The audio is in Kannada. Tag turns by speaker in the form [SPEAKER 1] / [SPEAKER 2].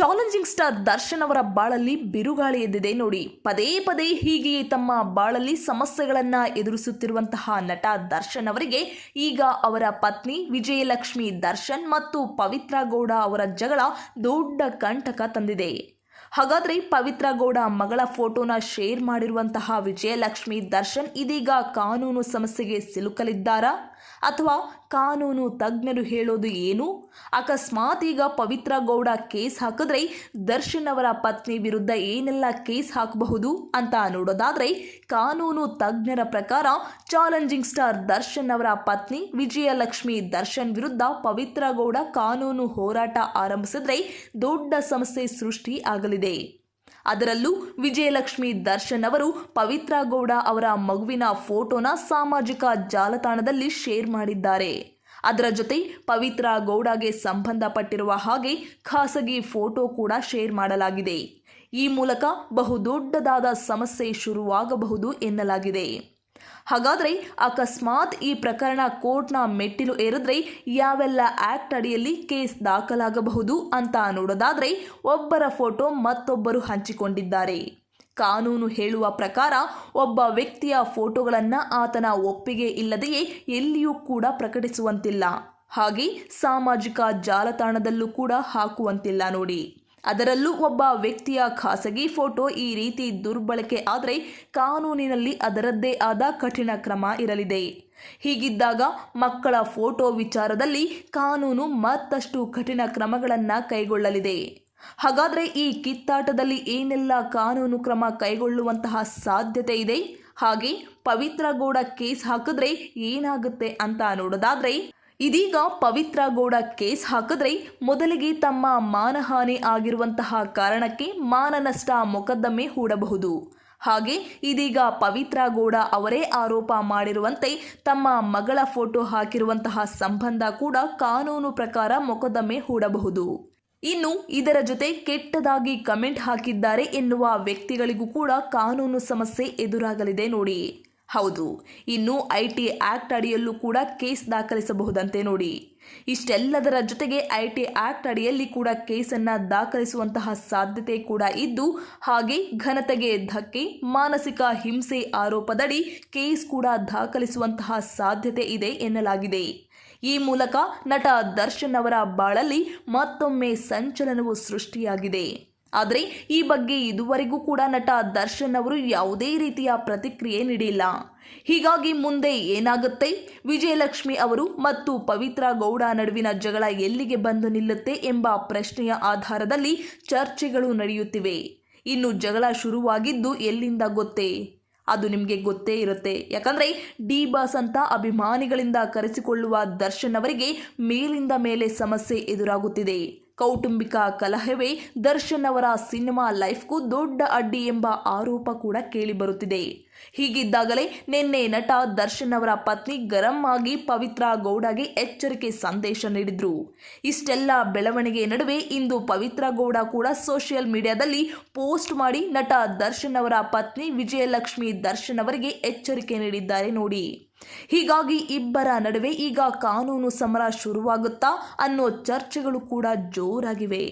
[SPEAKER 1] ಚಾಲೆಂಜಿಂಗ್ ಸ್ಟಾರ್ ದರ್ಶನ್ ಅವರ ಬಾಳಲ್ಲಿ ಬಿರುಗಾಳಿ ಎದ್ದಿದೆ ನೋಡಿ. ಪದೇ ಪದೇ ಹೀಗೆಯೇ ತಮ್ಮ ಬಾಳಲ್ಲಿ ಸಮಸ್ಯೆಗಳನ್ನ ಎದುರಿಸುತ್ತಿರುವಂತಹ ನಟ ದರ್ಶನ್ ಅವರಿಗೆ ಈಗ ಅವರ ಪತ್ನಿ ವಿಜಯಲಕ್ಷ್ಮಿ ದರ್ಶನ್ ಮತ್ತು ಪವಿತ್ರ ಗೌಡ ಅವರ ಜಗಳ ದೊಡ್ಡ ಕಂಟಕ ತಂದಿದೆ. ಹಾಗಾದ್ರೆ ಪವಿತ್ರ ಗೌಡ ಮಗಳ ಫೋಟೋನ ಶೇರ್ ಮಾಡಿರುವಂತಹ ವಿಜಯಲಕ್ಷ್ಮಿ ದರ್ಶನ್ ಇದೀಗ ಕಾನೂನು ಸಮಸ್ಯೆಗೆ ಸಿಲುಕಲಿದ್ದಾರಾ? ಅಥವಾ ಕಾನೂನು ತಜ್ಞರು ಹೇಳೋದು ಏನು? ಅಕಸ್ಮಾತ್ ಈಗ ಪವಿತ್ರ ಗೌಡ ಕೇಸ್ ಹಾಕಿದ್ರೆ ದರ್ಶನ್ ಅವರ ಪತ್ನಿ ವಿರುದ್ಧ ಏನೆಲ್ಲ ಕೇಸ್ ಹಾಕಬಹುದು ಅಂತ ನೋಡೋದಾದ್ರೆ ಕಾನೂನು ತಜ್ಞರ ಪ್ರಕಾರ ಚಾಲೆಂಜಿಂಗ್ ಸ್ಟಾರ್ ದರ್ಶನ್ ಅವರ ಪತ್ನಿ ವಿಜಯಲಕ್ಷ್ಮಿ ದರ್ಶನ್ ವಿರುದ್ಧ ಪವಿತ್ರ ಗೌಡ ಕಾನೂನು ಹೋರಾಟ ಆರಂಭಿಸಿದ್ರೆ ದೊಡ್ಡ ಸಮಸ್ಯೆ ಸೃಷ್ಟಿ ಆಗಲಿದೆ. ಅದರಲ್ಲೂ ವಿಜಯಲಕ್ಷ್ಮಿ ದರ್ಶನ್ ಅವರು ಪವಿತ್ರ ಗೌಡ ಅವರ ಮಗುವಿನ ಫೋಟೋನ ಸಾಮಾಜಿಕ ಜಾಲತಾಣದಲ್ಲಿ ಶೇರ್ ಮಾಡಿದ್ದಾರೆ. ಅದರ ಜೊತೆ ಪವಿತ್ರ ಗೌಡಗೆ ಸಂಬಂಧಪಟ್ಟಿರುವ ಹಾಗೆ ಖಾಸಗಿ ಫೋಟೋ ಕೂಡ ಶೇರ್ ಮಾಡಲಾಗಿದೆ. ಈ ಮೂಲಕ ಬಹುದೊಡ್ಡದಾದ ಸಮಸ್ಯೆ ಶುರುವಾಗಬಹುದು ಎನ್ನಲಾಗಿದೆ. ಹಾಗಾದರೆ ಅಕಸ್ಮಾತ್ ಈ ಪ್ರಕರಣ ಕೋರ್ಟ್ನ ಮೆಟ್ಟಿಲು ಏರಿದ್ರೆ ಯಾವೆಲ್ಲ ಆಕ್ಟ್ ಅಡಿಯಲ್ಲಿ ಕೇಸ್ ದಾಖಲಾಗಬಹುದು ಅಂತ ನೋಡೋದಾದ್ರೆ ಒಬ್ಬರ ಫೋಟೋ ಮತ್ತೊಬ್ಬರು ಹಂಚಿಕೊಂಡಿದ್ದಾರೆ. ಕಾನೂನು ಹೇಳುವ ಪ್ರಕಾರ ಒಬ್ಬ ವ್ಯಕ್ತಿಯ ಫೋಟೋಗಳನ್ನು ಆತನ ಒಪ್ಪಿಗೆ ಇಲ್ಲದೆಯೇ ಎಲ್ಲಿಯೂ ಕೂಡ ಪ್ರಕಟಿಸುವಂತಿಲ್ಲ. ಹಾಗೆ ಸಾಮಾಜಿಕ ಜಾಲತಾಣದಲ್ಲೂ ಕೂಡ ಹಾಕುವಂತಿಲ್ಲ ನೋಡಿ. ಅದರಲ್ಲೂ ಒಬ್ಬ ವ್ಯಕ್ತಿಯ ಖಾಸಗಿ ಫೋಟೋ ಈ ರೀತಿ ದುರ್ಬಳಕೆ ಆದರೆ ಕಾನೂನಿನಲ್ಲಿ ಅದರದ್ದೇ ಆದ ಕಠಿಣ ಕ್ರಮ ಇರಲಿದೆ. ಹೀಗಿದ್ದಾಗ ಮಕ್ಕಳ ಫೋಟೋ ವಿಚಾರದಲ್ಲಿ ಕಾನೂನು ಮತ್ತಷ್ಟು ಕಠಿಣ ಕ್ರಮಗಳನ್ನು ಕೈಗೊಳ್ಳಲಿದೆ. ಹಾಗಾದರೆ ಈ ಕಿತ್ತಾಟದಲ್ಲಿ ಏನೆಲ್ಲ ಕಾನೂನು ಕ್ರಮ ಕೈಗೊಳ್ಳುವಂತಹ ಸಾಧ್ಯತೆ ಇದೆ? ಹಾಗೆ ಪವಿತ್ರ ಗೌಡ ಕೇಸ್ ಹಾಕಿದ್ರೆ ಏನಾಗುತ್ತೆ ಅಂತ ನೋಡೋದಾದ್ರೆ ಇದೀಗ ಪವಿತ್ರ ಗೌಡ ಕೇಸ್ ಹಾಕಿದ್ರೆ ಮೊದಲಿಗೆ ತಮ್ಮ ಮಾನಹಾನಿ ಆಗಿರುವಂತಹ ಕಾರಣಕ್ಕೆ ಮಾನನಷ್ಟ ಮೊಕದ್ದಮೆ ಹೂಡಬಹುದು. ಹಾಗೆ ಇದೀಗ ಪವಿತ್ರ ಗೌಡ ಅವರೇ ಆರೋಪ ಮಾಡಿರುವಂತೆ ತಮ್ಮ ಮಗಳ ಫೋಟೋ ಹಾಕಿರುವಂತಹ ಸಂಬಂಧ ಕೂಡ ಕಾನೂನು ಪ್ರಕಾರ ಮೊಕದ್ದಮೆ ಹೂಡಬಹುದು. ಇನ್ನು ಇದರ ಜೊತೆ ಕೆಟ್ಟದಾಗಿ ಕಮೆಂಟ್ ಹಾಕಿದ್ದಾರೆ ಎನ್ನುವ ವ್ಯಕ್ತಿಗಳಿಗೂ ಕೂಡ ಕಾನೂನು ಸಮಸ್ಯೆ ಎದುರಾಗಲಿದೆ ನೋಡಿ. ಹೌದು, ಇನ್ನು ಐ ಟಿ ಆಕ್ಟ್ ಅಡಿಯಲ್ಲೂ ಕೂಡ ಕೇಸ್ ದಾಖಲಿಸಬಹುದಂತೆ ನೋಡಿ. ಇಷ್ಟೆಲ್ಲದರ ಜೊತೆಗೆ ಐ ಟಿ ಆಕ್ಟ್ ಅಡಿಯಲ್ಲಿ ಕೂಡ ಕೇಸನ್ನು ದಾಖಲಿಸುವಂತಹ ಸಾಧ್ಯತೆ ಕೂಡ ಇದ್ದು, ಹಾಗೆ ಘನತೆಗೆ ಧಕ್ಕೆ, ಮಾನಸಿಕ ಹಿಂಸೆ ಆರೋಪದಡಿ ಕೇಸ್ ಕೂಡ ದಾಖಲಿಸುವಂತಹ ಸಾಧ್ಯತೆ ಇದೆ ಎನ್ನಲಾಗಿದೆ. ಈ ಮೂಲಕ ನಟ ದರ್ಶನ್ ಅವರ ಬಾಳಲ್ಲಿ ಮತ್ತೊಮ್ಮೆ ಸಂಚಲನವು ಸೃಷ್ಟಿಯಾಗಿದೆ. ಆದರೆ ಈ ಬಗ್ಗೆ ಇದುವರೆಗೂ ಕೂಡ ನಟ ದರ್ಶನ್ ಅವರು ಯಾವುದೇ ರೀತಿಯ ಪ್ರತಿಕ್ರಿಯೆ ನೀಡಿಲ್ಲ. ಹೀಗಾಗಿ ಮುಂದೆ ಏನಾಗುತ್ತೆ? ವಿಜಯಲಕ್ಷ್ಮಿ ಅವರು ಮತ್ತು ಪವಿತ್ರ ಗೌಡ ನಡುವಿನ ಜಗಳ ಎಲ್ಲಿಗೆ ಬಂದು ನಿಲ್ಲುತ್ತೆ ಎಂಬ ಪ್ರಶ್ನೆಯ ಆಧಾರದಲ್ಲಿ ಚರ್ಚೆಗಳು ನಡೆಯುತ್ತಿವೆ. ಇನ್ನು ಜಗಳ ಶುರುವಾಗಿದ್ದು ಎಲ್ಲಿಂದ ಗೊತ್ತೇ? ಅದು ನಿಮಗೆ ಗೊತ್ತೇ ಇರುತ್ತೆ. ಯಾಕಂದರೆ ಡಿ ಬಾಸ್ ಅಂತ ಅಭಿಮಾನಿಗಳಿಂದ ಕರೆಸಿಕೊಳ್ಳುವ ದರ್ಶನ್ ಅವರಿಗೆ ಮೇಲಿಂದ ಮೇಲೆ ಸಮಸ್ಯೆ ಎದುರಾಗುತ್ತಿದೆ. ಕೌಟುಂಬಿಕ ಕಲಹವೇ ದರ್ಶನ್ ಅವರ ಸಿನಿಮಾ ಲೈಫ್ಗೂ ದೊಡ್ಡ ಅಡ್ಡಿ ಎಂಬ ಆರೋಪ ಕೂಡ ಕೇಳಿಬರುತ್ತಿದೆ. ಹೀಗಿದ್ದಾಗಲೇ ನಿನ್ನೆ ನಟ ದರ್ಶನ್ ಅವರ ಪತ್ನಿ ಗರಂ ಆಗಿ ಪವಿತ್ರ ಗೌಡಗೆ ಎಚ್ಚರಿಕೆ ಸಂದೇಶ ನೀಡಿದ್ರು. ಇಷ್ಟೆಲ್ಲ ಬೆಳವಣಿಗೆ ನಡುವೆ ಇಂದು ಪವಿತ್ರ ಗೌಡ ಕೂಡ ಸೋಷಿಯಲ್ ಮೀಡಿಯಾದಲ್ಲಿ ಪೋಸ್ಟ್ ಮಾಡಿ ನಟ ದರ್ಶನ್ ಅವರ ಪತ್ನಿ ವಿಜಯಲಕ್ಷ್ಮಿ ದರ್ಶನ್ ಅವರಿಗೆ ಎಚ್ಚರಿಕೆ ನೀಡಿದ್ದಾರೆ ನೋಡಿ. ಹೀಗಾಗಿ ಇಬ್ಬರ ನಡುವೆ ಈಗ ಕಾನೂನು ಸಮರ ಶುರುವಾಗುತ್ತಾ ಅನ್ನೋ ಚರ್ಚೆಗಳು ಕೂಡ ಜೋರಾಗಿವೆ.